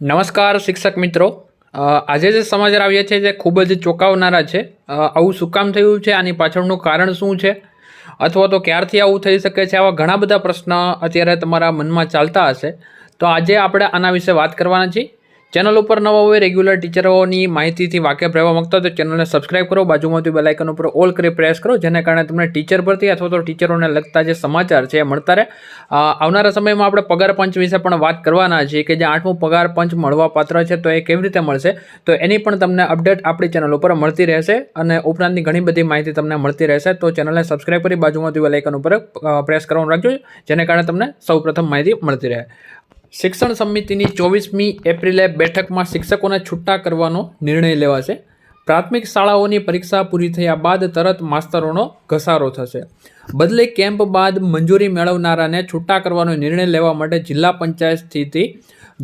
નમસ્કાર શિક્ષક મિત્રો. આજે જે સમાચાર આવ્યા છે તે ખૂબ જ ચોંકાવનારા છે. આવું શું કામ થયું છે? આની પાછળનું કારણ શું છે? અથવા તો ક્યારથી આવું થઈ શકે છે? આવા ઘણા બધા પ્રશ્ન અત્યારે તમારા મનમાં ચાલતા હશે. તો આજે આપણે આના વિશે વાત કરવાના છીએ. ચેનલ ઉપર નવા હોય રેગ્યુલર ટીચરોની માહિતીથી વાકેફ રહેવા માંગતા તો ચેનલને સબસ્ક્રાઇબ કરો. બાજુમાંથી બેલાઇકન ઉપર ઓલ કરી પ્રેસ કરો, જેને કારણે તમને ટીચર પરથી અથવા તો ટીચરોને લગતા જે સમાચાર છે એ મળતા રહે. આવનારા સમયમાં આપણે પગાર પંચ વિશે પણ વાત કરવાના છીએ કે જે આઠમું પગાર પંચ મળવા પાત્ર છે તો એ કેવી રીતે મળશે? તો એની પણ તમને અપડેટ આપણી ચેનલ ઉપર મળતી રહેશે અને ઉપરાંતની ઘણી બધી માહિતી તમને મળતી રહેશે. તો ચેનલને સબસ્ક્રાઇબ કરી બાજુમાંથી બેલાઇકન ઉપર પ્રેસ કરવાનું રાખજો, જેને કારણે તમને સૌપ્રથમ માહિતી મળતી રહે. શિક્ષણ સમિતિની ચોવીસમી એપ્રિલે બેઠકમાં શિક્ષકોને છૂટા કરવાનો નિર્ણય લેવાશે. પ્રાથમિક શાળાઓની પરીક્ષા પૂરી થયા બાદ તરત માસ્તરોનો ઘસારો થશે. બદલે કેમ્પ બાદ મંજૂરી મેળવનારાને છૂટા કરવાનો નિર્ણય લેવા માટે જિલ્લા પંચાયત સ્થિતિ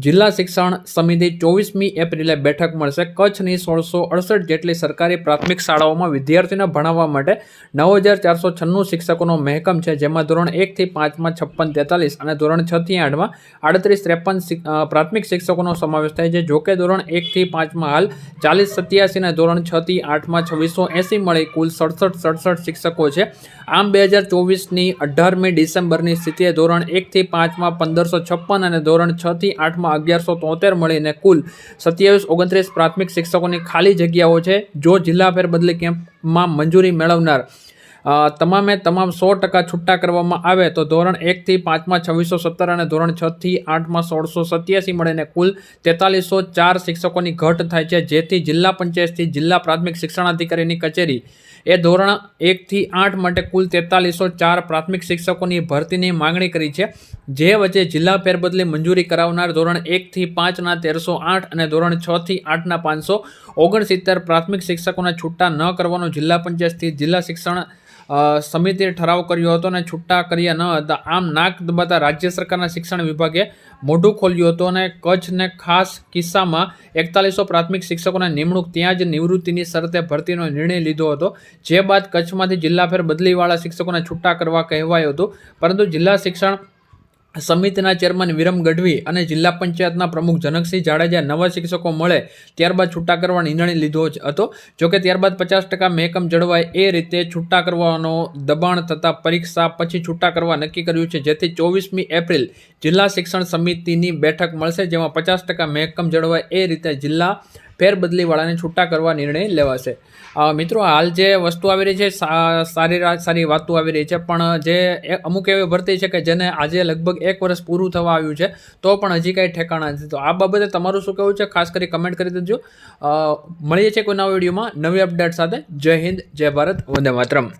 જિલ્લા શિક્ષણ સમિતિ ચોવીસમી એપ્રિલે બેઠક મળશે. કચ્છની સોળસો અડસઠ જેટલી સરકારી પ્રાથમિક શાળાઓમાં વિદ્યાર્થીઓને ભણાવવા માટે નવ હજાર ચારસો છન્નું શિક્ષકોનો મહેકમ છે, જેમાં ધોરણ એકથી પાંચમાં છપ્પન તેતાલીસ અને ધોરણ છથી આઠમાં આડત્રીસ ત્રેપન પ્રાથમિક શિક્ષકોનો સમાવેશ થાય છે. જોકે ધોરણ એકથી પાંચમાં હાલ ચાલીસ સત્યાસી અને ધોરણ છથી આઠમાં છવ્વીસો એંસી મળી કુલ સડસઠ સડસઠ શિક્ષકો છે. આમ બે હજાર ચોવીસની અઢારમી ડિસેમ્બરની સ્થિતિએ ધોરણ એકથી પાંચમાં પંદરસો છપ્પન અને ધોરણ છથી આઠમાં અગિયારસો તોતેર મળીને કુલ સત્યાવીસ ઓગણત્રીસ પ્રાથમિક શિક્ષકોની ખાલી જગ્યાઓ છે. જો જિલ્લા ફેરબદલી કેમ્પમાં મંજૂરી મેળવનાર તમામે તમામ સો ટકા છૂટા કરવામાં આવે તો ધોરણ એકથી પાંચમાં છવ્વીસો સત્તર અને ધોરણ છથી આઠમાં સોળસો સત્યાસી મળીને કુલ તેતાલીસો ચાર શિક્ષકોની ઘટ થાય છે, જેથી જિલ્લા પંચાયતથી જિલ્લા પ્રાથમિક શિક્ષણાધિકારીની કચેરી એ ધોરણ એકથી આઠ માટે કુલ તેતાલીસો ચાર પ્રાથમિક શિક્ષકોની ભરતીની માંગણી કરી છે, જે વચ્ચે જિલ્લા ફેરબદલી મંજૂરી કરાવનાર ધોરણ એકથી પાંચના તેરસો આઠ અને ધોરણ છથી આઠના પાંચસો ઓગણસિત્તેર પ્રાથમિક શિક્ષકોના છૂટા ન કરવાનો જિલ્લા પંચાયતથી જિલ્લા શિક્ષણ સમિતિએ ઠરાવ કર્યો હતો અને છૂટા કર્યા ન હતા. આમ નાક દબાતા રાજ્ય સરકારના શિક્ષણ વિભાગે મોઢું ખોલ્યું હતું અને કચ્છને ખાસ કિસ્સામાં એકતાલીસો પ્રાથમિક શિક્ષકોની નિમણૂક, ત્યાં જ નિવૃત્તિની શરતે ભરતીનો નિર્ણય લીધો હતો. જે બાદ કચ્છમાંથી જિલ્લાફેર બદલીવાળા શિક્ષકોને છૂટા કરવા કહેવાયું હતું. પરંતુ જિલ્લા શિક્ષણ સમિતિના ચેરમેન વિરમ ગઢવી અને જિલ્લા પંચાયતના પ્રમુખ જનકસિંહ જાડેજા નવા શિક્ષકો મળે ત્યારબાદ છૂટા કરવાનો નિર્ણય લીધો હતો. જોકે ત્યારબાદ પચાસ ટકા મહેકમ જળવાય એ રીતે છૂટા કરવાનો દબાણ થતાં પરીક્ષા પછી છૂટા કરવા નક્કી કર્યું છે. જેથી ચોવીસમી એપ્રિલ જિલ્લા શિક્ષણ સમિતિની બેઠક મળશે, જેમાં પચાસ ટકા મહેકમ જળવાય એ રીતે જિલ્લા ફેરબદલીવાળાને છૂટા કરવા નિર્ણય લેવાશે. મિત્રો, હાલ જે વસ્તુ આવી રહી છે સારી સારી વાતો આવી રહી છે, પણ જે અમુક એવી ભરતી છે કે જેને આજે લગભગ એક વર્ષ પૂરું થવા આવ્યું છે, તો પણ હજી કાંઈ ઠેકાણા નથી. તો આ બાબતે તમારું શું કહેવું છે? ખાસ કરી કમેન્ટ કરી દેજો. મળીએ છીએ કોઈ નવા વિડીયોમાં. નવી અપડેટ સાથે. જય હિન્દ, જય ભારત, વંદે માતરમ.